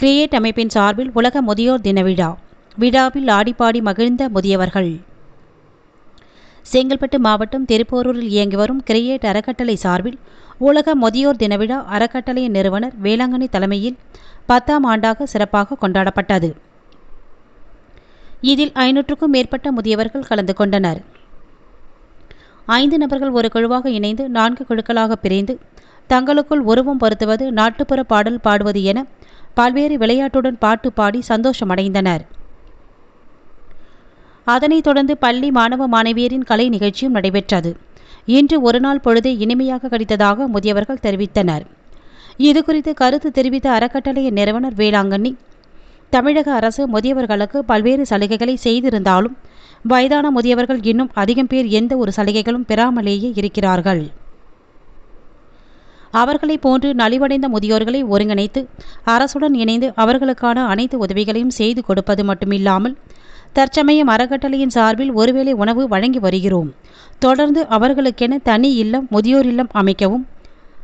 Create அமைப்பின் சார்பில் உலக முதியோர் தின விழா. விழாவில் ஆடிப்பாடி மகிழ்ந்த முதியவர்கள். செங்கல்பட்டு மாவட்டம் திருப்போரூரில் இயங்கி வரும் கிரியேட் அறக்கட்டளை சார்பில் உலக முதியோர் தின விழா அறக்கட்டளையின் நிறுவனர் வேளாங்கண்ணி தலைமையில் பத்தாம் ஆண்டாக சிறப்பாக கொண்டாடப்பட்டது. இதில் ஐநூற்றுக்கும் மேற்பட்ட முதியவர்கள் கலந்து கொண்டனர். ஐந்து நபர்கள் ஒரு குழுவாக இணைந்து நான்கு குழுக்களாக பிரிந்து தங்களுக்குள் உருவம் பொருத்துவது நாட்டுப்புற பாடல் பாடுவது என பல்வேறு விளையாட்டுடன் பாட்டு பாடி சந்தோஷமடைந்தனர். அதனைத் தொடர்ந்து பள்ளி மாணவ மாணவியரின் கலை நிகழ்ச்சியும் நடைபெற்றது. இன்று ஒருநாள் பொழுதை இனிமையாக கழித்ததாக முதியவர்கள் தெரிவித்தனர். இதுகுறித்து கருத்து தெரிவித்த அறக்கட்டளையின் நிறுவனர் வேளாங்கண்ணி தமிழக அரசு முதியவர்களுக்கு பல்வேறு சலுகைகளை செய்திருந்தாலும் வயதான முதியவர்கள் இன்னும் அதிகம் பேர் எந்த ஒரு சலுகைகளும் பெறாமலேயே இருக்கிறார்கள். அவர்களைப் போன்று நலிவடைந்த முதியோர்களை ஒருங்கிணைத்து அரசுடன் இணைந்து அவர்களுக்கான அனைத்து உதவிகளையும் செய்து கொடுப்பது மட்டுமில்லாமல் தற்சமயம் அறக்கட்டளையின் சார்பில் ஒருவேளை உணவு வழங்கி வருகிறோம். தொடர்ந்து அவர்களுக்கென தனி இல்லம் முதியோர் இல்லம் அமைக்கவும்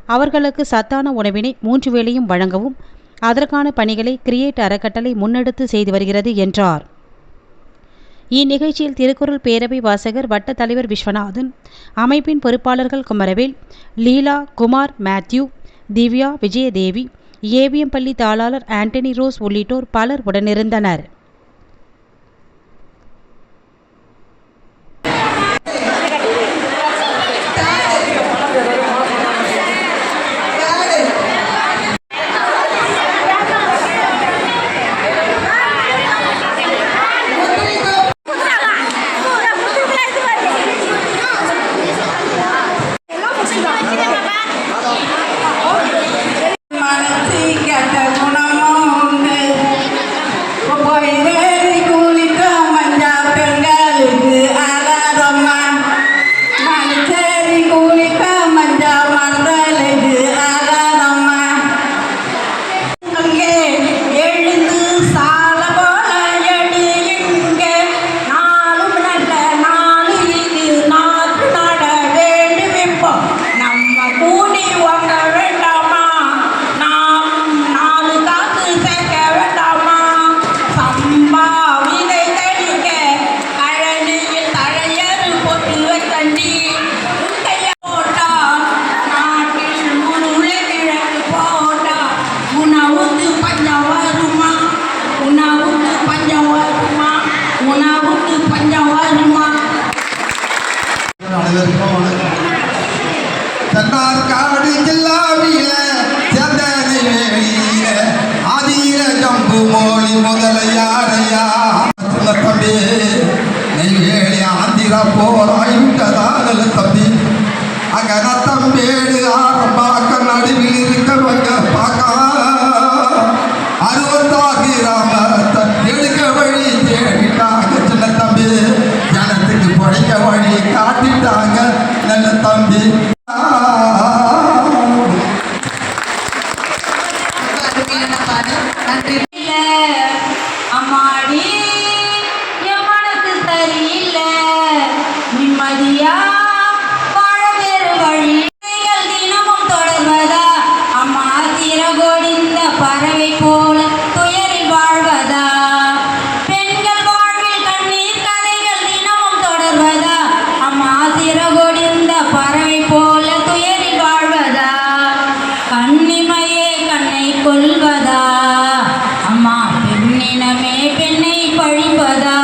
அவர்களுக்கு சத்தான உணவினை மூன்று வேளையும் வழங்கவும் அதற்கான பணிகளை கிரியேட் அறக்கட்டளை முன்னெடுத்து செய்து வருகிறது என்றார். இந்நிகழ்ச்சியில் திருக்குறள் பேரவை வாசகர் வட்ட தலைவர் விஸ்வநாதன் அமைப்பின் பொறுப்பாளர்கள் குமரவேல் லீலா குமார் மேத்யூ திவ்யா விஜயதேவி ஏவிஎம் பள்ளி தாளாளர் ஆண்டனி ரோஸ் உள்ளிட்டோர் பலர் உடனிருந்தனர். ஜம்பு மோழி முதலையாரையா சொல்ல தம்பி நெய்வேலி ஆந்திரா போராய் விட்டதாகல தம்பி அங்க அம்மா பறவை போல துயரில் வாழ்வதா? கண்ணிமையே கண்ணை கொள்வதா அம்மா பெண்ணினமே பெண்ணை பழிப்பதா?